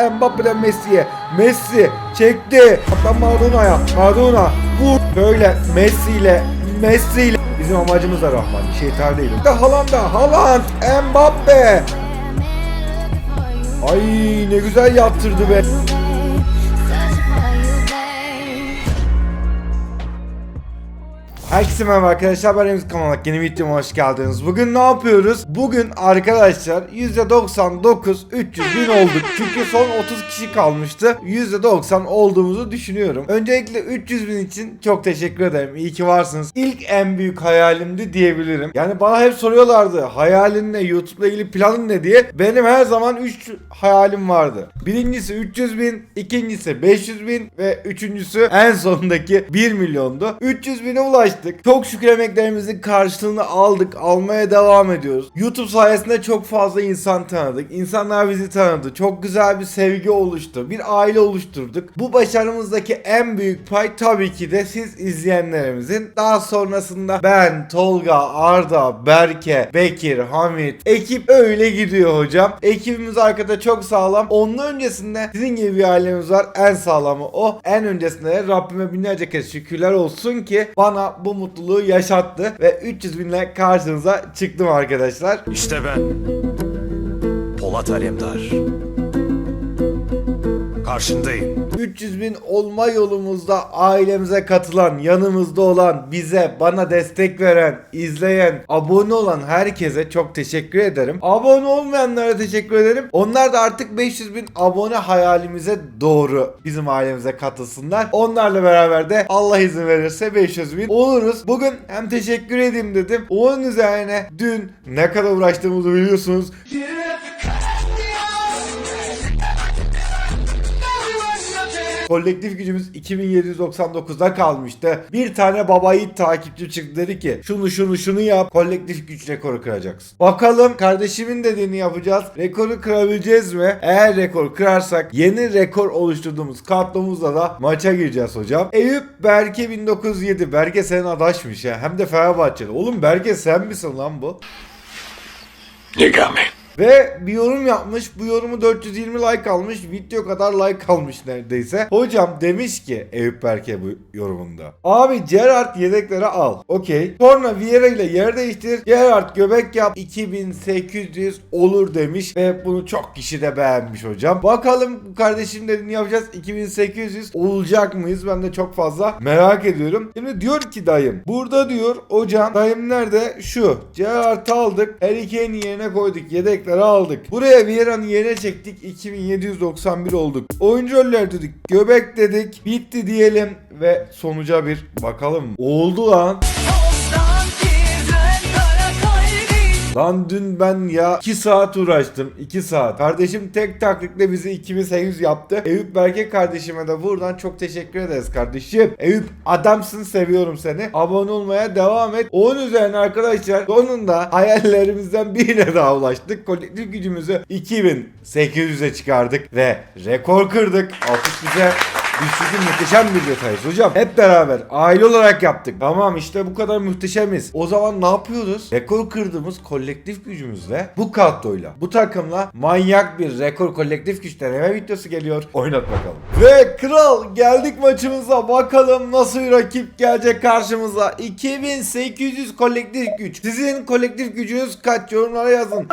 Mbappe'den Messi'ye. Messi çekti. Hatta Maradona'ya. Maradona vur. Böyle Messi ile Messi ile. Bizim amacımız da Rahman. Şeytan değil. De Haaland'a. Haaland. Mbappe. Ay ne güzel yaptırdı be. Herkese merhaba arkadaşlar ben Emz Kamalak yeni videoma hoş geldiniz. Bugün ne yapıyoruz? Bugün arkadaşlar %99 300 bin olduk. Çünkü son 30 kişi kalmıştı. %90 olduğumuzu düşünüyorum. Öncelikle 300 bin için çok teşekkür ederim. İyi ki varsınız. İlk en büyük hayalimdi diyebilirim. Yani bana hep soruyorlardı hayalin ne, YouTube'la ilgili planın ne diye. Benim her zaman 3 hayalim vardı. Birincisi 300 bin, ikincisi 500 bin ve üçüncüsü en sonundaki 1 milyondu. 300 bine ulaştık. Çok şükür emeklerimizin karşılığını aldık. Almaya devam ediyoruz. YouTube sayesinde çok fazla insan tanıdık. İnsanlar bizi tanıdı. Çok güzel bir sevgi oluştu. Bir aile oluşturduk. Bu başarımızdaki en büyük pay tabii ki de siz izleyenlerimizin. Daha sonrasında ben, Tolga, Arda, Berke, Bekir, Hamit, ekip öyle gidiyor hocam. Ekibimiz arkada çok sağlam. Onun öncesinde sizin gibi bir ailemiz var. En sağlamı o. En öncesinde de Rabbime binlerce kez şükürler olsun ki bana bu mutluluğu yaşattı ve 300 binle karşınıza çıktım arkadaşlar. İşte ben. Polat Alemdar. Karşındayım. 300 bin olma yolumuzda ailemize katılan, yanımızda olan, bize, bana destek veren, izleyen, abone olan herkese çok teşekkür ederim. Abone olmayanlara teşekkür ederim. Onlar da artık 500 bin abone hayalimize doğru bizim ailemize katılsınlar. Onlarla beraber de Allah izin verirse 500 bin oluruz. Bugün hem teşekkür edeyim dedim. Onun üzerine dün ne kadar uğraştığımızı biliyorsunuz. Kolektif gücümüz 2799'da kalmıştı. Bir tane baba yiğit takipçi çıktı dedi ki şunu şunu şunu yap kolektif güç rekoru kıracaksın. Bakalım kardeşimin dediğini yapacağız. Rekoru kırabileceğiz mi? Eğer rekor kırarsak yeni rekor oluşturduğumuz kadromuzla da maça gireceğiz hocam. Eyüp Berke 1907. Berke senin adaşmış ya. Hem de Fenerbahçeli. Oğlum Berke sen misin lan bu? Nigami. Ve bir yorum yapmış. Bu yorumu 420 like almış. Video kadar like almış neredeyse. Hocam demiş ki Eyüp Berke bu yorumunda. Abi Gerard yedekleri al. Okey. Sonra Vieira ile yer değiştir. Gerard göbek yap. 2800 olur demiş. Ve bunu çok kişi de beğenmiş hocam. Bakalım kardeşim dediğini yapacağız. 2800 olacak mıyız? Ben de çok fazla merak ediyorum. Şimdi diyor ki dayım. Burada diyor hocam dayım nerede? Şu. Gerard'ı aldık. Her ikinin yerine koyduk. Yedekleri aldık. Buraya Vieira'nın yerine çektik. 2791 olduk. Oyuncu roller dedik. Göbek dedik. Bitti diyelim. Ve sonuca bir bakalım. Oldu lan. Lan dün ben ya 2 saat uğraştım. 2 saat. Kardeşim tek taktikle bizi 2800 yaptı. Eyüp Berke kardeşime de buradan çok teşekkür ederiz kardeşim. Eyüp adamsın seviyorum seni. Abone olmaya devam et. Onun üzerine arkadaşlar sonunda hayallerimizden birine daha ulaştık. Kolektif gücümüzü 2800'e çıkardık ve rekor kırdık. Alkış bize Güçlükün muhteşem bir detayız hocam. Hep beraber aile olarak yaptık. Tamam işte bu kadar muhteşemiz. O zaman ne yapıyoruz? Rekor kırdığımız kolektif gücümüzle bu kadroyla bu takımla manyak bir rekor kolektif güç deneme videosu geliyor. Oynat bakalım. Ve kral geldik maçımıza. Bakalım nasıl bir rakip gelecek karşımıza. 2800 kolektif güç. Sizin kolektif gücünüz kaç yorumlara yazın.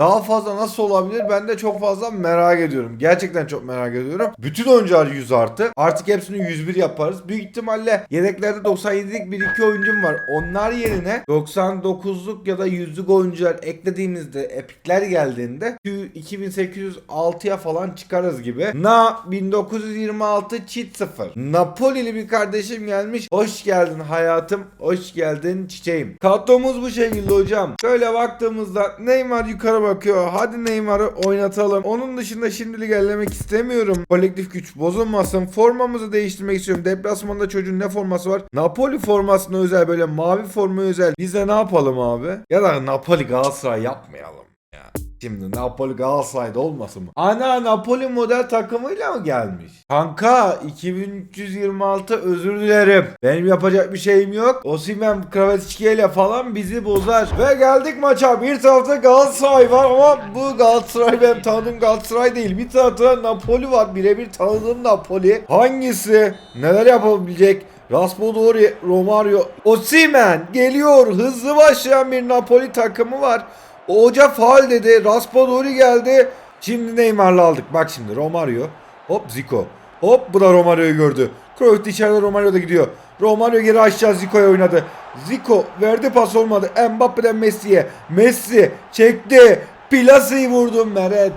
Daha fazla nasıl olabilir ben de çok fazla merak ediyorum. Gerçekten çok merak ediyorum. Bütün oyuncular 100 artı. Artık hepsini 101 yaparız. Büyük ihtimalle yedeklerde 97'lik bir iki oyuncum var. Onlar yerine 99'luk ya da 100'lük oyuncular eklediğimizde epikler geldiğinde 2806'ya falan çıkarız gibi. Na 1926 çift 0. Napoli'li bir kardeşim gelmiş. Hoş geldin hayatım. Hoş geldin çiçeğim. Kadromuz bu şekilde hocam. Şöyle baktığımızda Neymar yukarı bakıyor. Hadi Neymar'ı oynatalım. Onun dışında şimdilik ellemek istemiyorum. Kolektif güç bozulmasın. Formamızı değiştirmek istiyorum. Deplasmanda çocuğun ne forması var? Napoli formasına özel böyle mavi forma özel. Biz de ne yapalım abi? Ya da Napoli Galatasaray yapmayalım ya. Şimdi Napoli Galatasaray'da olmasın mı? Ana Napoli model takımıyla mı gelmiş? Kanka 2326 özür dilerim. Benim yapacak bir şeyim yok. Osimhen Kravetsky ile falan bizi bozar. Ve geldik maça. Bir tarafta Galatasaray var ama bu Galatasaray benim tanıdığım Galatasaray değil. Bir tarafta Napoli var. Birebir tanıdığım Napoli. Hangisi neler yapabilecek? Raspadori, Romario, Osimhen geliyor. Hızlı başlayan bir Napoli takımı var. O Hoca faal dedi. Raspadori geldi. Şimdi Neymar'la aldık. Bak şimdi Romario. Hop Zico. Hop bu da Romario'yu gördü. Cruyff içeride Romario da gidiyor. Romario geri aşağı Zico'ya oynadı. Zico verdi pas olmadı. Mbappe'den Messi'ye. Messi çekti. Plasi'yi vurdu Meret.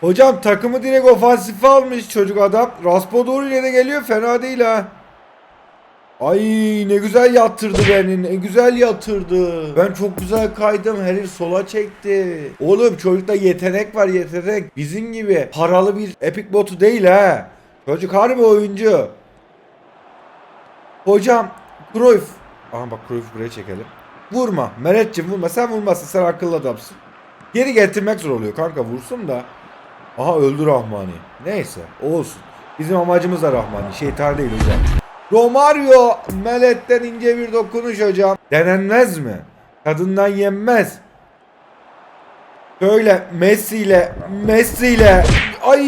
Hocam takımı direkt ofansife almış çocuk adam. Raspadori ile de geliyor fena değil ha. Ay ne güzel yatırdı beni ne güzel yatırdı. Ben çok güzel kaydım herif sola çekti. Oğlum çocukta yetenek var yetenek. Bizim gibi paralı bir epic botu değil ha. Çocuk harbi oyuncu. Hocam Cruyff. Aha bak Cruyff buraya çekelim. Vurma Meretciğim vurma sen vurmazsın sen akıllı adamsın. Geri getirmek zor oluyor kanka vursun da. Aha öldü Rahmani. Neyse olsun. Bizim amacımız da Rahmani. Şeytan değil hocam. Romario Melet'ten ince bir dokunuş hocam. Denenmez mi? Kadından yenmez. Şöyle Messi ile Messi ile ay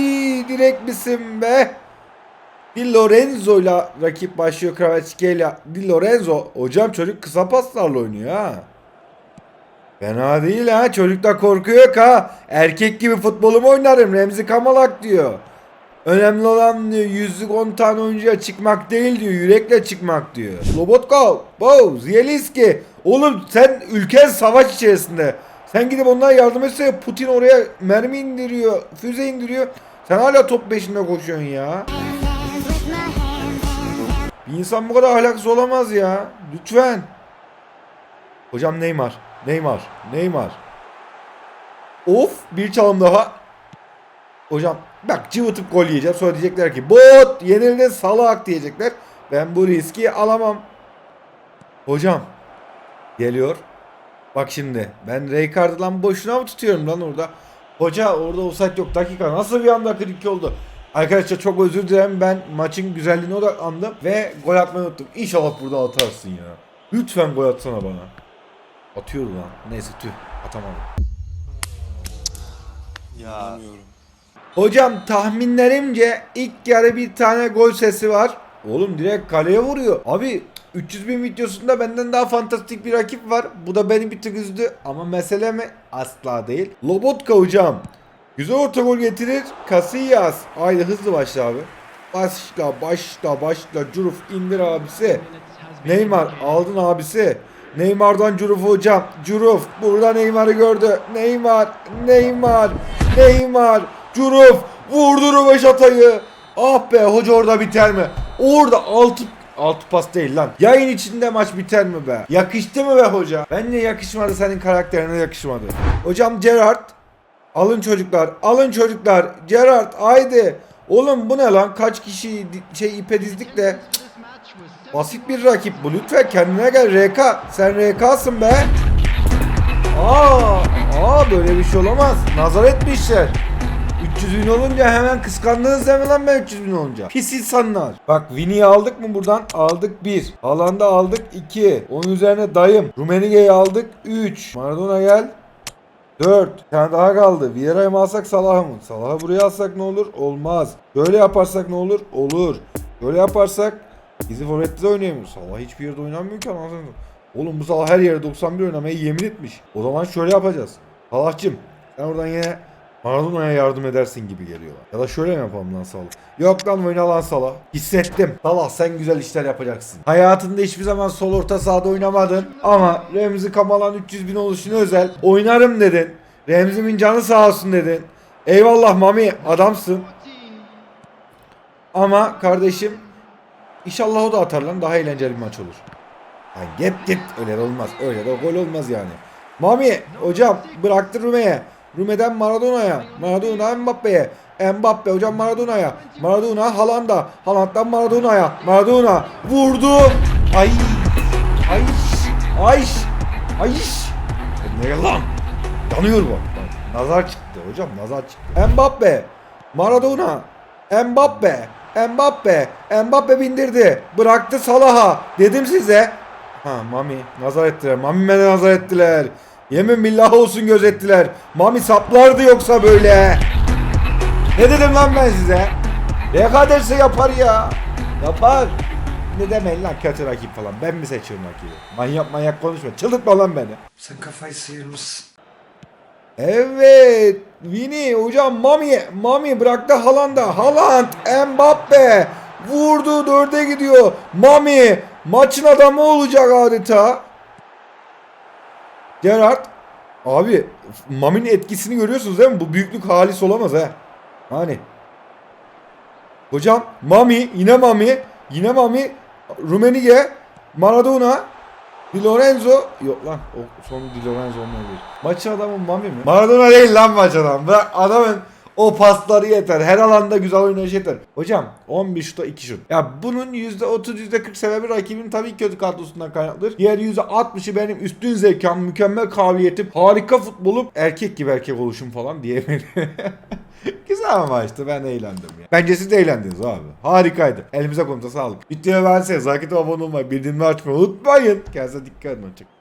direkt misin be? Di Lorenzo ile rakip başlıyor Kravetsky ile. Di Lorenzo hocam çocuk kısa paslarla oynuyor ha. Fena değil ha. Çocuk da korkuyor ha. Erkek gibi futbolumu oynarım. Remzi Kamalak diyor. Önemli olan diyor yüzlük 10 tane oyuncuya çıkmak değil diyor. Yürekle çıkmak diyor. Lobotka, Bow, Zielinski. Oğlum sen ülken savaş içerisinde. Sen gidip onlara yardım etse Putin oraya mermi indiriyor, füze indiriyor. Sen hala top peşinde koşuyorsun ya. Bir insan bu kadar ahlaksız olamaz ya. Lütfen. Hocam Neymar. Neymar. Neymar. Of bir çalım daha. Hocam bak cıvıtıp gol yiyeceğim. Sonra diyecekler ki bot yenildin salak diyecekler. Ben bu riski alamam. Hocam geliyor. Bak şimdi ben Rijkaard'ı lan boşuna mı tutuyorum lan orada? Hoca orada offside yok dakika nasıl bir anda 42 oldu? Arkadaşlar çok özür dilerim ben maçın güzelliğine odaklandım ve gol atmayı unuttum. İnşallah burada atarsın ya. Lütfen gol atsana bana. Atıyordu lan. Neyse tüh atamadım. Ya Hocam tahminlerimce ilk yarı bir tane gol sesi var. Oğlum direkt kaleye vuruyor. Abi 300 bin videosunda benden daha fantastik bir rakip var. Bu da beni bir tık üzdü. Ama mesele mi? Asla değil. Lobotka hocam. Güzel orta gol getirir. Casillas. Haydi hızlı başla abi. Başla başla başla. Curuf indir abisi. Neymar aldın abisi. Neymar'dan Curuf hocam. Curuf burada Neymar'ı gördü. Neymar, Neymar, Neymar. Curuf vurdu Röveşata'yı. Ah be hoca orada biter mi? Orada altı Altı pas değil lan. Yayın içinde maç biter mi be? Yakıştı mı be hoca? Bence yakışmadı senin karakterine yakışmadı. Hocam Gerard. Alın çocuklar. Alın çocuklar. Gerard haydi. Oğlum bu ne lan? Kaç kişi şey ipe dizdik de. Basit bir rakip bu. Lütfen kendine gel RK. Sen RK'sın be. Aa, aa böyle bir şey olamaz. Nazar etmişler. 300 bin olunca hemen kıskandınız deme lan ben 300 bin olunca. Pis insanlar. Bak Vini'yi aldık mı buradan? Aldık 1. Haaland'ı aldık 2. Onun üzerine dayım. Rumenige'yi aldık 3. Maradona gel. 4. Bir tane daha kaldı. Vieira'yı mı alsak Salah'ı mı? Salah'ı buraya alsak ne olur? Olmaz. Böyle yaparsak ne olur? Olur. Böyle yaparsak Bizi forvette de oynayamıyor. Salah hiçbir yerde oynamıyor ki anasını. Oğlum bu Salah her yere 91 oynamayı yemin etmiş. O zaman şöyle yapacağız. Salah'cım sen oradan yine Maradona'ya yardım edersin gibi geliyor. Ya da şöyle mi yapalım lan Salah? Yok lan oyna lan Salah. Hissettim. Salah sen güzel işler yapacaksın. Hayatında hiçbir zaman sol orta sahada oynamadın. Ama Remzi Kamalan 300 bin oluşuna özel oynarım dedin. Remzi'min canı sağ olsun dedin. Eyvallah Mami adamsın. Ama kardeşim İnşallah o da atar lan daha eğlenceli bir maç olur. Lan git git öyle de olmaz. Öyle de gol olmaz yani. Mami hocam bıraktı Rume'ye. Rume'den Maradona'ya. Maradona Mbappe'ye. Mbappe hocam Maradona'ya. Maradona Haaland'a. Haaland'dan Maradona'ya. Maradona vurdu. Ay. Ay. Ay. Ay. Ne lan? Yanıyor bu. Nazar çıktı hocam nazar çıktı. Mbappe. Maradona. Mbappe. Mbappe. Mbappe bindirdi. Bıraktı Salah'a. Dedim size. Ha Mami nazar ettiler. Mami beni nazar ettiler. Yemin billah olsun gözettiler. Mami saplardı yoksa böyle. Ne dedim lan ben size? Rekabet ederse yapar ya. Yapar. Ne demeyin lan kötü rakip falan. Ben mi seçiyorum rakibi? Manyak manyak konuşma. Çıldırtma lan beni. Sen kafayı sıyırmışsın. Evet. Vini hocam Mami. Mami bıraktı Haaland'a. Haaland. Mbappe. Vurdu dörde gidiyor. Mami. Maçın adamı olacak adeta. Gerard. Abi Mami'nin etkisini görüyorsunuz değil mi? Bu büyüklük halis olamaz ha. Hani. Hocam Mami. Yine Mami. Yine Mami. Rumenige. Maradona. Di Lorenzo yok lan o son Di Lorenzo olmayabilir. Maçın adamı Mami mi? Maradona değil lan maç adam. Bırak adamın o pasları yeter. Her alanda güzel oynayış yeter. Hocam 11 şuta 2 şut. Ya bunun %30 %40 sebebi rakibin tabii kötü kadrosundan kaynaklıdır. Diğer %60'ı benim üstün zekam, mükemmel kabiliyetim, harika futbolum, erkek gibi erkek oluşum falan diyebilirim. Güzel maçtı ben eğlendim ya. Bence siz de eğlendiniz abi. Harikaydı. Elimize konuda sağlık. Videoya beğenseniz, atıp abone olmayı, bildirimleri açmayı unutmayın. Kendinize dikkat edin. Hoşçakalın.